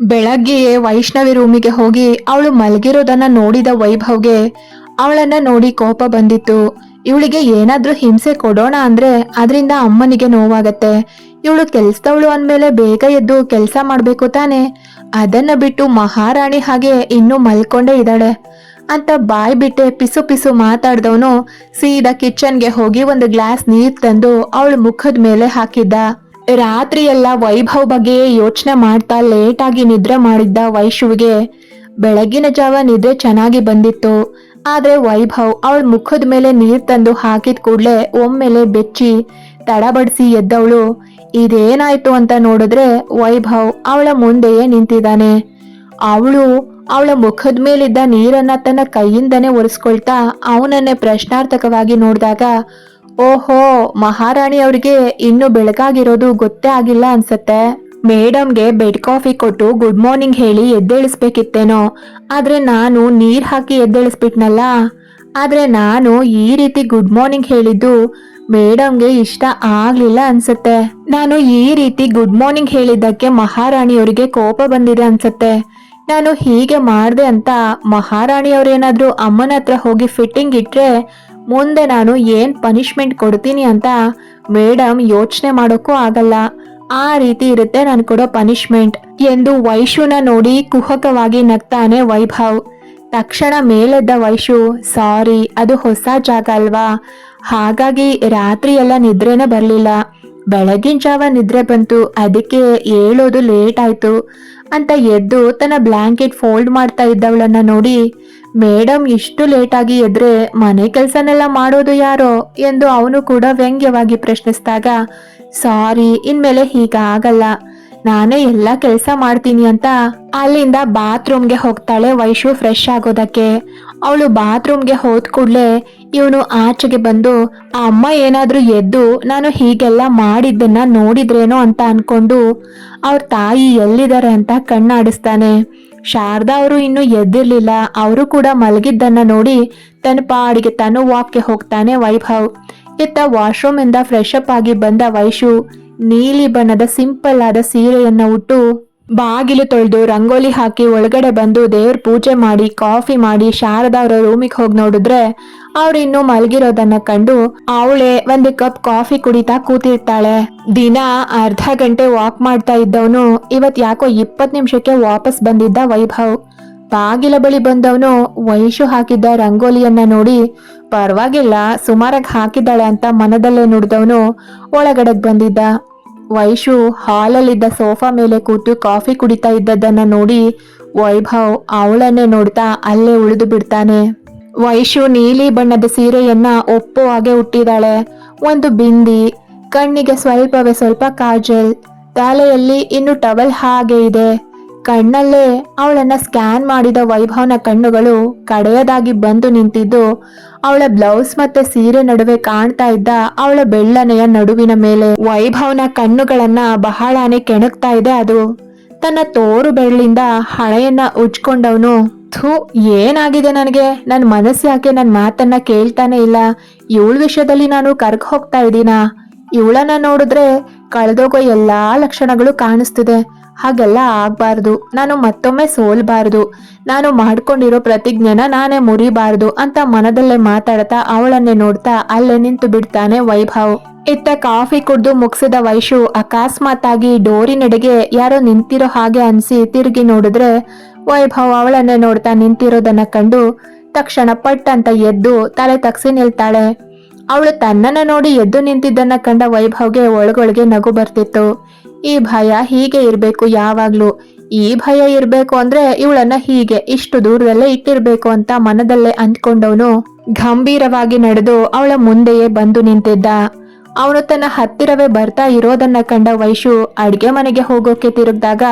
ಬೆಳಗ್ಗೆಯೇ ವೈಷ್ಣವಿ ರೂಮಿಗೆ ಹೋಗಿ ಅವಳು ಮಲಗಿರೋದನ್ನ ನೋಡಿದ ವೈಭವ್ಗೆ ಅವಳನ್ನ ನೋಡಿ ಕೋಪ ಬಂದಿತ್ತು. ಇವಳಿಗೆ ಏನಾದ್ರೂ ಹಿಂಸೆ ಕೊಡೋಣ ಅಂದ್ರೆ ಅದರಿಂದ ಅಮ್ಮನಿಗೆ ನೋವಾಗತ್ತೆ. ಇವಳು ಕೆಲ್ಸದವಳು ಅಂದ್ಮೇಲೆ ಬೇಗ ಎದ್ದು ಕೆಲಸ ಮಾಡ್ಬೇಕು ತಾನೆ. ಅದನ್ನ ಬಿಟ್ಟು ಮಹಾರಾಣಿ ಹಾಗೆ ಇನ್ನೂ ಮಲ್ಕೊಂಡೇ ಇದ್ದಾಳೆ. ಅಂತ ಬಾಯ್ ಬಿಟ್ಟೆ ಪಿಸು ಪಿಸು ಮಾತಾಡ್ದವನು ಸೀದಾ ಕಿಚನ್ಗೆ ಹೋಗಿ ಒಂದು ಗ್ಲಾಸ್ ನೀರು ತಂದು ಅವಳ ಮುಖದ ಮೇಲೆ ಹಾಕಿದ್ದ. ರಾತ್ರಿ ಎಲ್ಲ ವೈಭವ್ ಬಗ್ಗೆ ಯೋಚನೆ ಮಾಡ್ತಾ ಲೇಟಾಗಿ ನಿದ್ರೆ ಮಾಡಿದ್ದ ವೈಶುವಿಗೆ ಬೆಳಗಿನ ಜಾವ ನಿದ್ರೆ ಚೆನ್ನಾಗಿ ಬಂದಿತ್ತು. ಆದ್ರೆ ವೈಭವ್ ಅವಳ ಮುಖದ ಮೇಲೆ ನೀರು ತಂದು ಹಾಕಿದ ಕೂಡಲೇ ಒಮ್ಮೆಲೆ ಬೆಚ್ಚಿ ತಡಬಡಿಸಿ ಎದ್ದವಳು, ಇದೇನಾಯ್ತು ಅಂತ ನೋಡಿದ್ರೆ ವೈಭವ್ ಅವಳ ಮುಂದೆಯೇ ನಿಂತಿದ್ದಾನೆ. ಅವಳು ಅವಳ ಮುಖದ ಮೇಲಿದ್ದ ನೀರನ್ನ ತನ್ನ ಕೈಯಿಂದನೇ ಒರೆಸ್ಕೊಳ್ತಾ ಅವನನ್ನೇ ಪ್ರಶ್ನಾರ್ಥಕವಾಗಿ ನೋಡಿದಾಗ ಓಹೋ, ಮಹಾರಾಣಿ ಅವ್ರಿಗೆ ಇನ್ನು ಬೆಳಗಾಗಿರೋದು ಗೊತ್ತೇ ಆಗಿಲ್ಲ ಅನ್ಸತ್ತೆ. ಮೇಡಮ್ಗೆ ಬೆಡ್ ಕಾಫಿ ಕೊಟ್ಟು ಗುಡ್ ಮಾರ್ನಿಂಗ್ ಹೇಳಿ ಎದ್ದೇಳಿಸ್ಬೇಕಿತ್ತೇನೋ. ಆದ್ರೆ ನಾನು ನೀರ್ ಹಾಕಿ ಎದ್ದೇಳಿಸ್ಬಿಟ್ನಲ್ಲ. ಆದ್ರೆ ನಾನು ಈ ರೀತಿ ಗುಡ್ ಮಾರ್ನಿಂಗ್ ಹೇಳಿದ್ದು ಮೇಡಮ್ಗೆ ಇಷ್ಟ ಆಗ್ಲಿಲ್ಲ ಅನ್ಸತ್ತೆ. ನಾನು ಈ ರೀತಿ ಗುಡ್ ಮಾರ್ನಿಂಗ್ ಹೇಳಿದ್ದಕ್ಕೆ ಮಹಾರಾಣಿಯವರಿಗೆ ಕೋಪ ಬಂದಿದೆ ಅನ್ಸತ್ತೆ. ನಾನು ಹೀಗೆ ಮಾಡ್ದೆ ಅಂತ ಮಹಾರಾಣಿಯವ್ರೇನಾದ್ರೂ ಅಮ್ಮನ ಹತ್ರ ಹೋಗಿ ಫಿಟ್ಟಿಂಗ್ ಇಟ್ರೆ ಮುಂದೆ ನಾನು ಏನ್ ಪನಿಷ್ಮೆಂಟ್ ಕೊಡ್ತೀನಿ ಅಂತ ಮೇಡಮ್ ಯೋಚನೆ ಮಾಡೋಕ್ಕೂ ಆಗಲ್ಲ. ಆ ರೀತಿ ಇರುತ್ತೆ ನಾನು ಕೊಡೋ ಪನಿಷ್ಮೆಂಟ್ ಎಂದು ವೈಶುನ ನೋಡಿ ಕುಹಕವಾಗಿ ನಗ್ತಾನೆ ವೈಭವ್. ತಕ್ಷಣ ಮೇಲೆದ್ದ ವೈಶು, ಸಾರಿ, ಅದು ಹೊಸ ಜಾಗ ಅಲ್ವಾ? ಹಾಗಾಗಿ ರಾತ್ರಿ ಎಲ್ಲ ನಿದ್ರೆನೇ ಬರಲಿಲ್ಲ. ಬೆಳಗಿನ ಜಾವ ನಿದ್ರೆ ಬಂತು, ಅದಕ್ಕೆ ಏಳೋದು ಲೇಟ್ ಆಯ್ತು. ಅಂತ ಎದ್ದು ತನ್ನ ಬ್ಲಾಂಕೆಟ್ ಫೋಲ್ಡ್ ಮಾಡ್ತಾ ಇದ್ದವಳನ್ನ ನೋಡಿ ಮೇಡಮ್ ಇಷ್ಟು ಲೇಟಾಗಿ ಎದ್ರೆ ಮನೆ ಕೆಲಸನೆಲ್ಲ ಮಾಡೋದು ಯಾರೋ? ಎಂದು ಅವನು ಕೂಡ ವ್ಯಂಗ್ಯವಾಗಿ ಪ್ರಶ್ನಿಸಿದಾಗ, ಸಾರಿ, ಇನ್ಮೇಲೆ ಹೀಗಾಗಲ್ಲ. ನಾನೇ ಎಲ್ಲ ಕೆಲಸ ಮಾಡ್ತೀನಿ ಅಂತ ಅಲ್ಲಿಂದ ಬಾತ್ರೂಮ್ಗೆ ಹೋಗ್ತಾಳೆ ವೈಶು ಫ್ರೆಶ್ ಆಗೋದಕ್ಕೆ. ಅವಳು ಬಾತ್ರೂಮ್ಗೆ ಹೋದ ಕೂಡಲೇ ಇವನು ಆಚೆಗೆ ಬಂದು, ಆ ಅಮ್ಮ ಏನಾದರೂ ಎದ್ದು ನಾನು ಹೀಗೆಲ್ಲ ಮಾಡಿದ್ದನ್ನ ನೋಡಿದ್ರೇನೋ ಅಂತ ಅನ್ಕೊಂಡು ಅವ್ರ ತಾಯಿ ಎಲ್ಲಿದ್ದಾರೆ ಅಂತ ಕಣ್ಣಾಡಿಸ್ತಾನೆ. ಶಾರದಾ ಅವರು ಇನ್ನು ಎದ್ದಿರ್ಲಿಲ್ಲ. ಅವರು ಕೂಡ ಮಲಗಿದ್ದನ್ನ ನೋಡಿ ತನ್ನ ಪಾಡಿಗೆ ತಾನು ವಾಕ್ಗೆ ಹೋಗ್ತಾನೆ ವೈಭವ್. ಇತ್ತ ವಾಶ್ರೂಮಿಂದ ಫ್ರೆಶ್ ಅಪ್ ಆಗಿ ಬಂದ ವೈಶು ನೀಲಿ ಬಣ್ಣದ ಸಿಂಪಲ್ ಆದ ಸೀರೆಯನ್ನ ಉಟ್ಟು ಬಾಗಿಲು ತೊಳೆದು ರಂಗೋಲಿ ಹಾಕಿ ಒಳಗಡೆ ಬಂದು ದೇವ್ರ ಪೂಜೆ ಮಾಡಿ, ಕಾಫಿ ಮಾಡಿ, ಶಾರದಾ ಅವರ ರೂಮಿಗೆ ಹೋಗಿ ನೋಡಿದ್ರೆ ಅವ್ರು ಇನ್ನು ಮಲಗಿರೋದನ್ನ ಕಂಡು ಅವಳೆ ಒಂದು ಕಪ್ ಕಾಫಿ ಕುಡಿತಾ ಕೂತಿರ್ತಾಳೆ. ದಿನ ಅರ್ಧ ಗಂಟೆ ವಾಕ್ ಮಾಡ್ತಾ ಇದ್ದವನು, ಇವತ್ ಯಾಕೋ ಇಪ್ಪತ್ ನಿಮಿಷಕ್ಕೆ ವಾಪಸ್ ಬಂದಿದ್ದ ವೈಭವ್. ಬಾಗಿಲ ಬಳಿ ಬಂದವನು ವೈಶು ಹಾಕಿದ್ದ ರಂಗೋಲಿಯನ್ನ ನೋಡಿ, ಪರವಾಗಿಲ್ಲ ಸುಮಾರಾಗಿ ಹಾಕಿದ್ದಾಳೆ ಅಂತ ಮನದಲ್ಲೇ ನುಡಿದವನು ಒಳಗಡೆಗ್ ಬಂದಿದ್ದ. ವೈಶು ಹಾಲಲ್ಲಿದ್ದ ಸೋಫಾ ಮೇಲೆ ಕೂತು ಕಾಫಿ ಕುಡಿತಾ ಇದ್ದದ್ದನ್ನ ನೋಡಿ ವೈಭವ್ ಅವಳನ್ನೇ ನೋಡ್ತಾ ಅಲ್ಲೇ ಉಳಿದು ಬಿಡ್ತಾನೆ. ವೈಶು ನೀಲಿ ಬಣ್ಣದ ಸೀರೆಯನ್ನ ಒಪ್ಪೋ ಹಾಗೆ ಹುಟ್ಟಿದಾಳೆ ಒಂದು ಬಿಂದಿ, ಕಣ್ಣಿಗೆ ಸ್ವಲ್ಪವೇ ಸ್ವಲ್ಪ ಕಾಜಲ್, ತಲೆಯಲ್ಲಿ ಇನ್ನು ಟವಲ್ ಹಾಗೆ ಇದೆ. ಕಣ್ಣಲ್ಲೇ ಅವಳನ್ನ ಸ್ಕ್ಯಾನ್ ಮಾಡಿದ ವೈಭವನ ಕಣ್ಣುಗಳು ಕಡೆಯದಾಗಿ ಬಂದು ನಿಂತಿದ್ದು, ಅವಳ ಬ್ಲೌಸ್ ಮತ್ತೆ ಸೀರೆ ನಡುವೆ ಕಾಣ್ತಾ ಇದ್ದ ಅವಳ ಬೆಳ್ಳನೆಯ ನಡುವಿನ ಮೇಲೆ. ವೈಭವನ ಕಣ್ಣುಗಳನ್ನ ಬಹಳಾನೇ ಕೆಣಕ್ತಾ ಇದೆ ಅದು. ತನ್ನ ತೋರು ಬೆರಳಿಂದ ಹಳೆಯನ್ನ ಉಜ್ಕೊಂಡವನು, ಥೂ, ಏನಾಗಿದೆ ನನಗೆ? ನನ್ನ ಮನಸ್ಸು ಯಾಕೆ ನನ್ನ ಮಾತನ್ನ ಕೇಳ್ತಾನೆ ಇಲ್ಲ? ಇವಳ ವಿಷಯದಲ್ಲಿ ನಾನು ಕರ್ಗ್ ಹೋಗ್ತಾ ಇದ್ದೀನಾ? ಇವಳನ್ನ ನೋಡಿದ್ರೆ ಕಳೆದೋಗೋ ಎಲ್ಲಾ ಲಕ್ಷಣಗಳು ಕಾಣಿಸ್ತಿದೆ. ಹಾಗೆಲ್ಲ ಆಗ್ಬಾರ್ದು. ನಾನು ಮತ್ತೊಮ್ಮೆ ಸೋಲ್ಬಾರ್ದು. ನಾನು ಮಾಡ್ಕೊಂಡಿರೋ ಪ್ರತಿಜ್ಞೆನ ನಾನೇ ಮುರಿಬಾರ್ದು ಅಂತ ಮನದಲ್ಲೇ ಮಾತಾಡ್ತಾ ಅವಳನ್ನೇ ನೋಡ್ತಾ ಅಲ್ಲೇ ನಿಂತು ಬಿಡ್ತಾನೆ ವೈಭವ್. ಇತ್ತ ಕಾಫಿ ಕುಡ್ದು ಮುಗಿಸಿದ ವೈಶು ಅಕಸ್ಮಾತಾಗಿ ಡೋರಿನೆಡೆಗೆ ಯಾರೋ ನಿಂತಿರೋ ಹಾಗೆ ಅನ್ಸಿ ತಿರುಗಿ ನೋಡಿದ್ರೆ ವೈಭವ್ ಅವಳನ್ನೇ ನೋಡ್ತಾ ನಿಂತಿರೋದನ್ನ ಕಂಡು ತಕ್ಷಣ ಪಟ್ ಅಂತ ಎದ್ದು ತಲೆ ತಗ್ಸಿ ನಿಲ್ತಾಳೆ. ಅವಳು ತನ್ನನ್ನ ನೋಡಿ ಎದ್ದು ನಿಂತಿದ್ದನ್ನ ಕಂಡ ವೈಭವ್ಗೆ ಒಳಗೊಳಗೆ ನಗು ಬರ್ತಿತ್ತು. ಈ ಭಯ ಹೀಗೆ ಇರಬೇಕು ಯಾವಾಗ್ಲೂ. ಈ ಭಯ ಇರಬೇಕು ಅಂದ್ರೆ ಇವಳನ್ನ ಹೀಗೆ ಇಷ್ಟು ದೂರದಲ್ಲೇ ಇಟ್ಟಿರ್ಬೇಕು ಅಂತ ಮನದಲ್ಲೇ ಅಂದ್ಕೊಂಡವನು ಗಂಭೀರವಾಗಿ ನಡೆದು ಅವಳ ಮುಂದೆಯೇ ಬಂದು ನಿಂತಿದ್ದ. ಅವನು ತನ್ನ ಹತ್ತಿರವೇ ಬರ್ತಾ ಇರೋದನ್ನ ಕಂಡ ವೈಶು ಅಡ್ಗೆ ಮನೆಗೆ ಹೋಗೋಕೆ ತಿರುಗ್ದಾಗ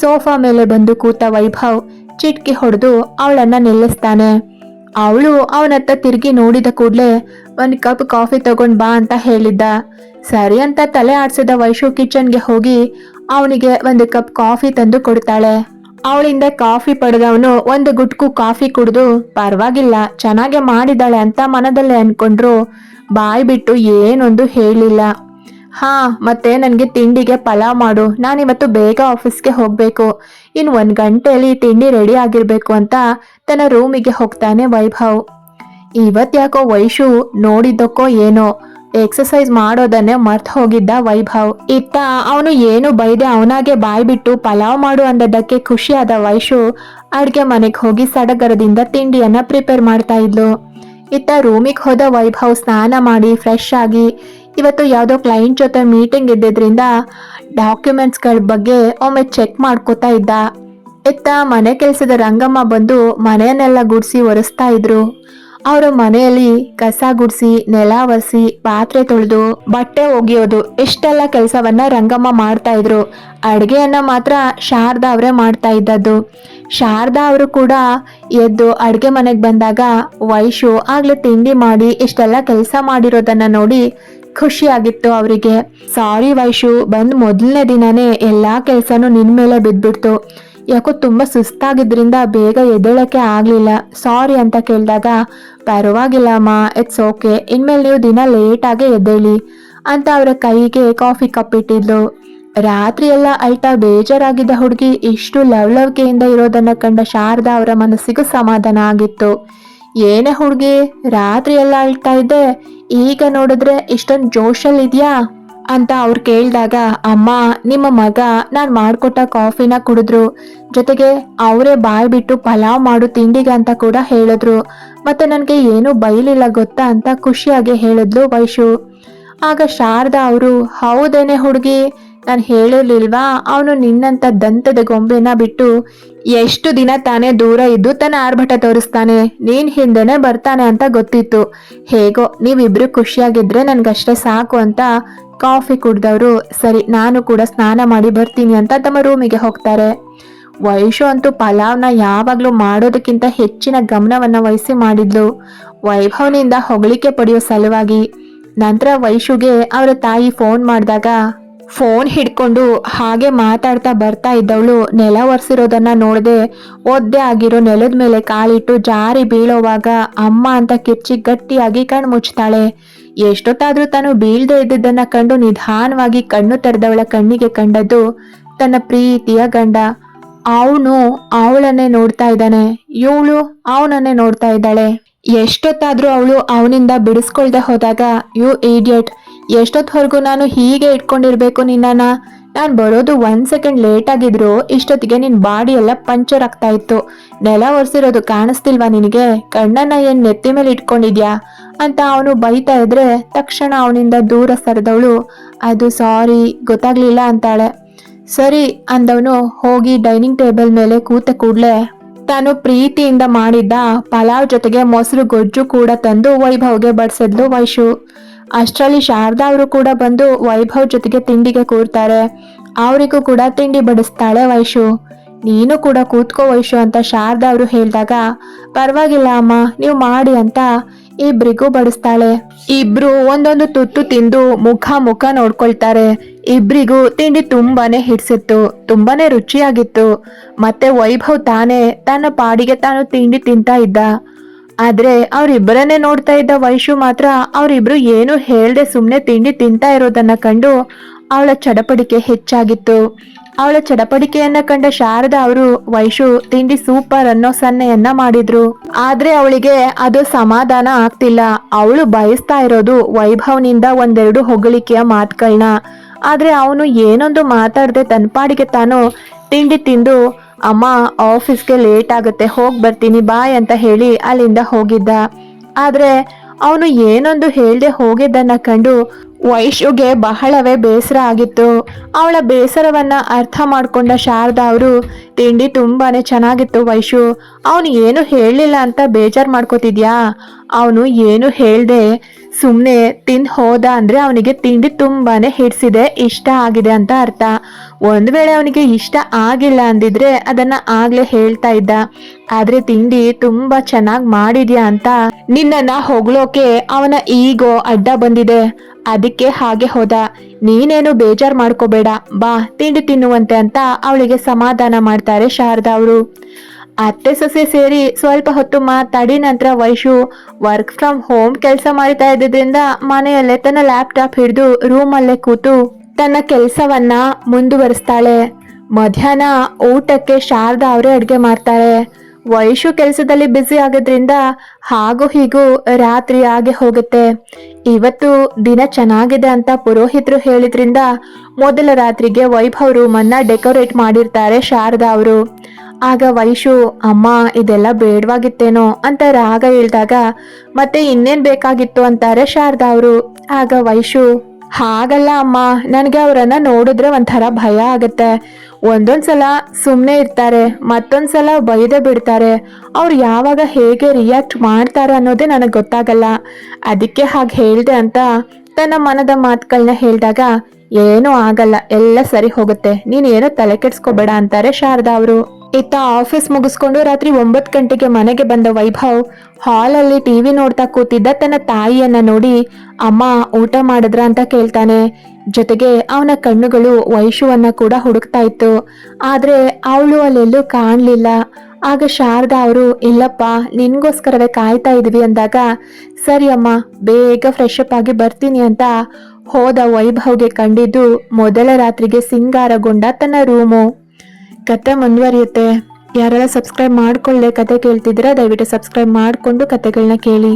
ಸೋಫಾ ಮೇಲೆ ಬಂದು ಕೂತ ವೈಭವ್ ಚಿಟ್ಕಿ ಹೊಡೆದು ಅವಳನ್ನ ನಿಲ್ಲಿಸ್ತಾನೆ. ಅವಳು ಅವನತ್ತ ತಿರುಗಿ ನೋಡಿದ ಕೂಡ್ಲೆ, ಒಂದು ಕಪ್ ಕಾಫಿ ತಗೊಂಡ್ ಬಾ ಅಂತ ಹೇಳಿದ್ದ. ಸರಿ ಅಂತ ತಲೆ ಆಡ್ಸಿದ ವೈಶು ಕಿಚನ್ಗೆ ಹೋಗಿ ಅವನಿಗೆ ಒಂದು ಕಪ್ ಕಾಫಿ ತಂದು ಕೊಡ್ತಾಳೆ. ಅವಳಿಂದ ಕಾಫಿ ಪಡೆದವನು ಒಂದು ಗುಟ್ಕು ಕಾಫಿ ಕುಡಿದು ಪರವಾಗಿಲ್ಲ, ಚೆನ್ನಾಗೆ ಮಾಡಿದಾಳೆ ಅಂತ ಮನದಲ್ಲೇ ಅನ್ಕೊಂಡ್ರು. ಬಾಯ್ ಬಿಟ್ಟು ಏನೊಂದು ಹೇಳಿಲ್ಲ. ಹಾ, ಮತ್ತೆ ನನಗೆ ತಿಂಡಿಗೆ ಪಲಾವ್ ಮಾಡು, ನಾನಿವತ್ತು ಬೇಗ ಆಫೀಸ್ಗೆ ಹೋಗಬೇಕು. ಇನ್ ಒಂದು ಗಂಟೆಯಲ್ಲಿ ತಿಂಡಿ ರೆಡಿ ಆಗಿರಬೇಕು ಅಂತ ತನ್ನ ರೂಮಿಗೆ ಹೋಗ್ತಾನೆ ವೈಭವ್. ಇವತ್ತು ಯಾಕೋ ವೈಶು ನೋಡಿದ್ದಕ್ಕೋ ಏನೋ ಎಕ್ಸಸೈಸ್ ಮಾಡೋದನ್ನೇ ಮರ್ತ್ ಹೋಗಿದ್ದ ವೈಭವ್. ಇತ್ತ ಅವನು ಏನು ಬೈದೆ ಅವನಾಗೆ ಬಾಯ್ ಬಿಟ್ಟು ಪಲಾವ್ ಮಾಡು ಅಂದದ್ದಕ್ಕೆ ಖುಷಿಯಾದ ವೈಶು ಅಡ್ಗೆ ಮನೆಗೆ ಹೋಗಿ ಸಡಗರದಿಂದ ತಿಂಡಿಯನ್ನ ಪ್ರಿಪೇರ್ ಮಾಡ್ತಾ ಇದ್ಲು. ಇತ್ತ ರೂಮಿಗೆ ಹೋದ ವೈಭವ್ ಸ್ನಾನ ಮಾಡಿ ಫ್ರೆಶ್ ಆಗಿ ಇವತ್ತು ಯಾವುದೋ ಕ್ಲೈಂಟ್ ಜೊತೆ ಮೀಟಿಂಗ್ ಇದ್ದಿದ್ರಿಂದ ಡಾಕ್ಯುಮೆಂಟ್ಸ್ಗಳ ಬಗ್ಗೆ ಒಮ್ಮೆ ಚೆಕ್ ಮಾಡ್ಕೋತಾ ಇದ್ದ. ಇತ್ತ ಮನೆ ಕೆಲಸದ ರಂಗಮ್ಮ ಬಂದು ಮನೆಯನ್ನೆಲ್ಲ ಗುಡಿಸಿ ಒರೆಸ್ತಾ ಇದ್ರು. ಅವರ ಮನೆಯಲ್ಲಿ ಕಸ ಗುಡಿಸಿ, ನೆಲ ಒರೆಸಿ, ಪಾತ್ರೆ ತೊಳೆದು, ಬಟ್ಟೆ ಒಗೆಯೋದು, ಇಷ್ಟೆಲ್ಲ ಕೆಲಸವನ್ನ ರಂಗಮ್ಮ ಮಾಡ್ತಾ ಇದ್ರು. ಅಡುಗೆಯನ್ನ ಮಾತ್ರ ಶಾರದಾ ಅವರೇ ಮಾಡ್ತಾ ಇದ್ದದ್ದು. ಶಾರದಾ ಅವರು ಕೂಡ ಎದ್ದು ಅಡುಗೆ ಮನೆಗೆ ಬಂದಾಗ ವೈಶು ಆಗ್ಲೇ ತಿಂಡಿ ಮಾಡಿ, ಇಷ್ಟೆಲ್ಲ ಕೆಲಸ ಮಾಡಿರೋದನ್ನ ನೋಡಿ ಖುಷಿಯಾಗಿತ್ತು ಅವರಿಗೆ. ಸಾರಿ ವೈಶು, ಬಂದ್ ಮೊದಲನೇ ದಿನನೇ ಎಲ್ಲಾ ಕೆಲಸನೂ ನಿನ್ ಮೇಲೆ ಬಿದ್ಬಿಡ್ತು. ಯಾಕೋ ತುಂಬಾ ಸುಸ್ತಾಗಿದ್ದರಿಂದ ಬೇಗ ಎದ್ದೇಳಕ್ಕೆ ಆಗಲಿಲ್ಲ. ಸಾರಿ ಅಂತ ಕೇಳಿದಾಗ, ಪರವಾಗಿಲ್ಲ ಅಮ್ಮ ಇಟ್ಸ್ ಓಕೆ ಇನ್ಮೇಲೆ ನೀವು ದಿನ ಲೇಟಾಗೆ ಎದ್ದೇಳಿ ಅಂತ ಅವರ ಕೈಗೆ ಕಾಫಿ ಕಪ್ ಇಟ್ಟಿದ್ಲು. ರಾತ್ರಿ ಎಲ್ಲ ಅಳ್ತಾ ಬೇಜಾರಾಗಿದ್ದ ಹುಡುಗಿ ಇಷ್ಟು ಲವಲವಿಕೆಯಿಂದ ಇರೋದನ್ನ ಕಂಡ ಶಾರದಾ ಅವರ ಮನಸ್ಸಿಗೂ ಸಮಾಧಾನ ಆಗಿತ್ತು. ಏನೇ ಹುಡುಗಿ, ರಾತ್ರಿ ಎಲ್ಲ ಅಳ್ತಾ ಇದ್ದೆ, ಈಗ ನೋಡಿದ್ರೆ ಇಷ್ಟೊಂದು ಜೋಶಲ್ ಇದೆಯಾ? ಅಂತ ಅವ್ರು ಕೇಳಿದಾಗ, ಅಮ್ಮ, ನಿಮ್ಮ ಮಗ ನಾನು ಮಾಡಿಕೊಟ್ಟ ಕಾಫಿನ ಕುಡಿದ್ರು. ಜೊತೆಗೆ ಅವರೇ ಬಾಯಿ ಬಿಟ್ಟು ಪಲಾವ್ ಮಾಡು ತಿಂಡಿಗೆ ಅಂತ ಕೂಡ ಹೇಳಿದ್ರು. ಮತ್ತೆ ನನಗೆ ಏನು ಬೈಲಿಲ್ಲ ಗೊತ್ತಾ ಅಂತ ಖುಷಿಯಾಗಿ ಹೇಳಿದ್ಲು ವೈಶು. ಆಗ ಶಾರದಾ ಅವರು, ಹೌದೇನೆ ಹುಡುಗಿ ನಾನು ಹೇಳಿರ್ಲಿಲ್ವಾ ಅವನು ನಿನ್ನಂತ ದಂತದ ಗೊಂಬೆನ ಬಿಟ್ಟು ಎಷ್ಟು ದಿನ ತಾನೇ ದೂರ ಇದ್ದು ತನ್ನ ಆರ್ಭಟ ತೋರಿಸ್ತಾನೆ. ನೀನ್ ಹಿಂದೆನೆ ಬರ್ತಾನೆ ಅಂತ ಗೊತ್ತಿತ್ತು. ಹೇಗೋ, ನೀವಿಬ್ರು ಖುಷಿಯಾಗಿದ್ರೆ ನನ್ಗಷ್ಟೇ ಸಾಕು ಅಂತ ಕಾಫಿ ಕುಡ್ದವರು. ಸರಿ, ನಾನು ಕೂಡ ಸ್ನಾನ ಮಾಡಿ ಬರ್ತೀನಿ ಅಂತ ತಮ್ಮ ರೂಮಿಗೆ ಹೋಗ್ತಾರೆ. ವಯಸ್ಸು ಅಂತೂ ಪಲಾವ್ನ ಯಾವಾಗ್ಲೂ ಮಾಡೋದಕ್ಕಿಂತ ಹೆಚ್ಚಿನ ಗಮನವನ್ನ ವಹಿಸಿ ಮಾಡಿದ್ಲು. ವೈಭವನಿಂದ ಹೊಗಳಿಕೆ ಪಡೆಯೋ ಸಲುವಾಗಿ. ನಂತರ ವೈಶುಗೆ ಅವರ ತಾಯಿ ಫೋನ್ ಮಾಡಿದಾಗ ಫೋನ್ ಹಿಡ್ಕೊಂಡು ಹಾಗೆ ಮಾತಾಡ್ತಾ ಬರ್ತಾ ಇದ್ದವಳು ನೆಲ ಒರೆಸಿರೋದನ್ನ ನೋಡದೆ ಒದ್ದೆ ಆಗಿರೋ ನೆಲದ ಮೇಲೆ ಕಾಲಿಟ್ಟು ಜಾರಿ ಬೀಳೋವಾಗ ಅಮ್ಮ ಅಂತ ಕಿರ್ಚಿ ಗಟ್ಟಿಯಾಗಿ ಕಣ್ಣು ಮುಚ್ತಾಳೆ. ಎಷ್ಟೊತ್ತಾದ್ರೂ ತಾನು ಬೀಳ್ದೆ ಇದ್ದದನ್ನ ಕಂಡು ನಿಧಾನವಾಗಿ ಕಣ್ಣು ತೆರೆದವಳ ಕಣ್ಣಿಗೆ ಕಂಡದ್ದು ತನ್ನ ಪ್ರೀತಿಯ ಗಂಡ. ಅವನು ಅವಳನ್ನೇ ನೋಡ್ತಾ ಇದ್ದಾನೆ. ಇವಳು ಅವನನ್ನೇ ನೋಡ್ತಾ ಇದ್ದಾಳೆ. ಎಷ್ಟೊತ್ತಾದ್ರೂ ಅವಳು ಅವನಿಂದ ಬಿಡಿಸ್ಕೊಳ್ದೆ ಹೋದಾಗ, ಯು ಈಡಿಯಟ್ ಎಷ್ಟೊತ್ವರೆಗೂ ನಾನು ಹೀಗೆ ಇಟ್ಕೊಂಡಿರ್ಬೇಕು ನಿನ್ನ ನಾನು ಬರೋದು ಒಂದ್ ಸೆಕೆಂಡ್ ಲೇಟ್ ಆಗಿದ್ರು ಇಷ್ಟೊತ್ತಿಗೆ ನಿನ್ ಬಾಡಿ ಎಲ್ಲ ಪಂಚರ್ ಆಗ್ತಾ ಇತ್ತು. ನೆಲ ಒರೆಸಿರೋದು ಕಾಣಿಸ್ತಿಲ್ವಾ ನಿನಗೆ? ಕಣ್ಣನ್ನ ಏನ್ ನೆತ್ತಿ ಮೇಲೆ ಇಟ್ಕೊಂಡಿದ್ಯಾ? ಅಂತ ಅವನು ಬೈತಾ ಇದ್ರೆ ತಕ್ಷಣ ಅವನಿಂದ ದೂರ ಸರಿದವಳು, ಅದು ಸಾರಿ, ಗೊತ್ತಾಗ್ಲಿಲ್ಲ ಅಂತಾಳೆ. ಸರಿ ಅಂದವನು ಹೋಗಿ ಡೈನಿಂಗ್ ಟೇಬಲ್ ಮೇಲೆ ಕೂತ ಕೂಡ್ಲೆ ತಾನು ಪ್ರೀತಿಯಿಂದ ಮಾಡಿದ್ದ ಪಲಾವ್ ಜೊತೆಗೆ ಮೊಸರು ಗೊಜ್ಜು ಕೂಡ ತಂದು ವೈಭವ್ಗೆ ಬಡಿಸಿದ್ಲು ವೈಶು. ಅಷ್ಟರಲ್ಲಿ ಶಾರದಾ ಅವರು ಕೂಡ ಬಂದು ವೈಭವ್ ಜೊತೆಗೆ ತಿಂಡಿಗೆ ಕೂರ್ತಾರೆ. ಅವರಿಗೂ ಕೂಡ ತಿಂಡಿ ಬಡಿಸ್ತಾಳೆ ವೈಶು. ನೀನು ಕೂಡ ಕೂತ್ಕೋ ವೈಶು ಅಂತ ಶಾರದಾ ಅವರು ಹೇಳಿದಾಗ, ಪರವಾಗಿಲ್ಲ ಅಮ್ಮ, ನೀವು ಮಾಡಿ ಅಂತ ಇಬ್ರಿಗೂ ಬಡಿಸ್ತಾಳೆ. ಇಬ್ರು ಒಂದೊಂದು ತುತ್ತು ತಿಂದು ಮುಖ ಮುಖ ನೋಡ್ಕೊಳ್ತಾರೆ. ಇಬ್ರಿಗೂ ತಿಂಡಿ ತುಂಬಾನೇ ಹಿಡ್ಸಿತ್ತು, ತುಂಬಾನೇ ರುಚಿಯಾಗಿತ್ತು. ಮತ್ತೆ ವೈಭವ್ ತಾನೇ ತನ್ನ ಪಾಡಿಗೆ ತಾನು ತಿಂಡಿ ತಿಂತಾ ಇದ್ದ. ಆದ್ರೆ ಅವರಿಬ್ಬರನ್ನೇ ನೋಡ್ತಾ ಇದ್ದ ವೈಶು ಮಾತ್ರ ಅವರಿಬ್ರು ಏನು ಹೇಳ್ದೆ ಸುಮ್ಮನೆ ತಿಂಡಿ ತಿಂತಾ ಇರೋದನ್ನ ಕಂಡು ಅವಳ ಚಡಪಡಿಕೆ ಹೆಚ್ಚಾಗಿತ್ತು. ಅವಳ ಚಡಪಡಿಕೆಯನ್ನ ಕಂಡ ಶಾರದಾ ಅವರು, ವೈಶು, ತಿಂಡಿ ಸೂಪರ್ ಅನ್ನೋ ಸನ್ನೆಯನ್ನ ಮಾಡಿದ್ರು. ಆದ್ರೆ ಅವಳಿಗೆ ಅದು ಸಮಾಧಾನ ಆಗ್ತಿಲ್ಲ. ಅವಳು ಬಯಸ್ತಾ ಇರೋದು ವೈಭವ್ನಿಂದ ಒಂದೆರಡು ಹೊಗಳಿಕೆಯ ಮಾತುಗಳನ್ನ ಆದ್ರೆ ಅವನು ಏನೊಂದು ಮಾತಾಡದೆ ತನ್ನ ಪಾಡಿಗೆ ತಾನು ತಿಂಡಿ ತಿಂದು ಅಮ್ಮ ಆಫೀಸ್ಗೆ ಲೇಟ್ ಆಗುತ್ತೆ, ಹೋಗಿ ಬರ್ತೀನಿ, ಬಾಯ್ ಅಂತ ಹೇಳಿ ಅಲ್ಲಿಂದ ಹೋಗಿದ್ದ. ಆದ್ರೆ ಅವನು ಏನೊಂದು ಹೇಳದೆ ಹೋಗಿದ್ದನ್ನ ಕಂಡು ವೈಶುಗೆ ಬಹಳವೇ ಬೇಸರ ಆಗಿತ್ತು. ಅವಳ ಬೇಸರವನ್ನ ಅರ್ಥ ಮಾಡ್ಕೊಂಡ ಶಾರದಾ ಅವರು, ತಿಂಡಿ ತುಂಬಾನೇ ಚೆನ್ನಾಗಿತ್ತು ವೈಶು ಅವನು ಏನು ಹೇಳಲಿಲ್ಲ ಅಂತ ಬೇಜಾರ್ ಮಾಡ್ಕೋತಿದ್ಯಾ? ಅವನು ಏನು ಹೇಳ್ದೆ ಸುಮ್ಮನೆ ತಿಂದು ಹೋದ ಅಂದ್ರೆ ಅವನಿಗೆ ತಿಂಡಿ ತುಂಬಾನೇ ಹಿಡ್ಸಿದೆ, ಇಷ್ಟ ಆಗಿದೆ ಅಂತ ಅರ್ಥ. ಒಂದ್ ವೇಳೆ ಅವನಿಗೆ ಇಷ್ಟ ಆಗಿಲ್ಲ ಅಂದಿದ್ರೆ ಅದನ್ನ ಆಗ್ಲೇ ಹೇಳ್ತಾ ಇದ್ದ. ಆದ್ರೆ ತಿಂಡಿ ತುಂಬಾ ಚೆನ್ನಾಗ್ ಮಾಡಿದ್ಯಾ ಅಂತ ನಿನ್ನನ್ನ ಹೊಗಳೋಕೆ ಅವನ ಈಗೋ ಅಡ್ಡ ಬಂದಿದೆ. ಅದಕ್ಕೆ ಹಾಗೆ ಹೋದ. ನೀನೇನು ಬೇಜಾರ್ ಮಾಡ್ಕೋಬೇಡ. ಬಾ, ತಿಂಡಿ ತಿನ್ನುವಂತೆ ಅಂತ ಅವಳಿಗೆ ಸಮಾಧಾನ ಮಾಡ್ತಾರೆ ಶಾರದಾ ಅವರು. ಅತ್ತೆ ಸೊಸೆ ಸೇರಿ ಸ್ವಲ್ಪ ಹೊತ್ತು ಮಾತಾಡಿ ನಂತರ ವೈಶು ವರ್ಕ್ ಫ್ರಮ್ ಹೋಮ್ ಕೆಲಸ ಮಾಡ್ತಾ ಇದ್ದಿದ್ರಿಂದ ಮನೆಯಲ್ಲೇ ತನ್ನ ಲ್ಯಾಪ್ಟಾಪ್ ಹಿಡಿದು ರೂಮಲ್ಲೇ ಕೂತು ತನ್ನ ಕೆಲಸವನ್ನ ಮುಂದುವರಿಸ್ತಾಳೆ. ಮಧ್ಯಾಹ್ನ ಊಟಕ್ಕೆ ಶಾರದಾ ಅವರೇ ಅಡುಗೆ ಮಾಡ್ತಾರೆ. ವೈಶು ಕೆಲಸದಲ್ಲಿ ಬ್ಯುಸಿ ಆಗೋದ್ರಿಂದ ಹಾಗೂ ಹೀಗೂ ರಾತ್ರಿ ಆಗಿ ಹೋಗುತ್ತೆ. ಇವತ್ತು ದಿನ ಚೆನ್ನಾಗಿದೆ ಅಂತ ಪುರೋಹಿತರು ಹೇಳಿದ್ರಿಂದ ಮೊದಲ ರಾತ್ರಿಗೆ ವೈಭವ್ ರೂಮನ್ನ ಡೆಕೋರೇಟ್ ಮಾಡಿರ್ತಾರೆ ಶಾರದಾ ಅವರು. ಆಗ ವೈಶು, ಅಮ್ಮ, ಇದೆಲ್ಲ ಬೇಡವಾಗಿತ್ತೇನೋ ಅಂತ ರಾಗ ಹೇಳಿದಾಗ, ಮತ್ತೆ ಇನ್ನೇನ್ ಬೇಕಾಗಿತ್ತು? ಅಂತಾರೆ ಶಾರದಾ ಅವರು. ಆಗ ವೈಶು ಹಾಗಲ್ಲ ಅಮ್ಮ, ನನಗೆ ಅವರನ್ನ ನೋಡಿದ್ರೆ ಒಂಥರ ಭಯ ಆಗತ್ತೆ. ಒಂದೊಂದ್ಸಲ ಸುಮ್ಮನೆ ಇರ್ತಾರೆ, ಮತ್ತೊಂದ್ಸಲ ಬೈದೆ ಬಿಡ್ತಾರೆ. ಅವ್ರು ಯಾವಾಗ ಹೇಗೆ ರಿಯಾಕ್ಟ್ ಮಾಡ್ತಾರೆ ಅನ್ನೋದೇ ನನಗೆ ಗೊತ್ತಾಗಲ್ಲ. ಅದಕ್ಕೆ ಹಾಗೆ ಹೇಳ್ದೆ ಅಂತ ತನ್ನ ಮನದ ಮಾತುಗಳನ್ನ ಹೇಳಿದಾಗ, ಏನೂ ಆಗಲ್ಲ, ಎಲ್ಲ ಸರಿ ಹೋಗುತ್ತೆ. ನೀನು ಏನೋ ತಲೆ ಕೆಡ್ಸ್ಕೋಬೇಡ ಅಂತಾರೆ ಶಾರದಾ ಅವರು. ಇತ್ತ ಆಫೀಸ್ ಮುಗಿಸ್ಕೊಂಡು ರಾತ್ರಿ ಒಂಬತ್ತು ಗಂಟೆಗೆ ಮನೆಗೆ ಬಂದ ವೈಭವ್ ಹಾಲಲ್ಲಿ ಟಿವಿ ನೋಡ್ತಾ ಕೂತಿದ್ದ ತನ್ನ ತಾಯಿಯನ್ನ ನೋಡಿ, ಅಮ್ಮ, ಊಟ ಮಾಡಿದ್ರ? ಅಂತ ಕೇಳ್ತಾನೆ. ಜೊತೆಗೆ ಅವನ ಕಣ್ಣುಗಳು ವೈಶುವನ್ನ ಕೂಡ ಹುಡುಕ್ತಾ ಇತ್ತು. ಆದ್ರೆ ಅವಳು ಅಲ್ಲೆಲ್ಲೂ ಕಾಣಲಿಲ್ಲ. ಆಗ ಶಾರದಾ ಅವರು, ಇಲ್ಲಪ್ಪ, ನಿನ್ಗೋಸ್ಕರವೇ ಕಾಯ್ತಾ ಇದ್ವಿ ಅಂದಾಗ, ಸರಿ ಅಮ್ಮ, ಬೇಗ ಫ್ರೆಶ್ ಅಪ್ ಆಗಿ ಬರ್ತೀನಿ ಅಂತ ಹೋದ ವೈಭವ್ಗೆ ಕಂಡಿದ್ದು ಮೊದಲ ರಾತ್ರಿಗೆ ಸಿಂಗಾರಗೊಂಡ ತನ್ನ ರೂಮು. ಕತೆ ಮುಂದುವರಿಯುತ್ತೆ. ಯಾರೆಲ್ಲ ಸಬ್ಸ್ಕ್ರೈಬ್ ಮಾಡ್ಕೊಳ್ಳೆ ಕತೆ ಕೇಳ್ತಿದ್ರೆ ದಯವಿಟ್ಟು ಸಬ್ಸ್ಕ್ರೈಬ್ ಮಾಡಿಕೊಂಡು ಕತೆಗಳನ್ನ ಕೇಳಿ.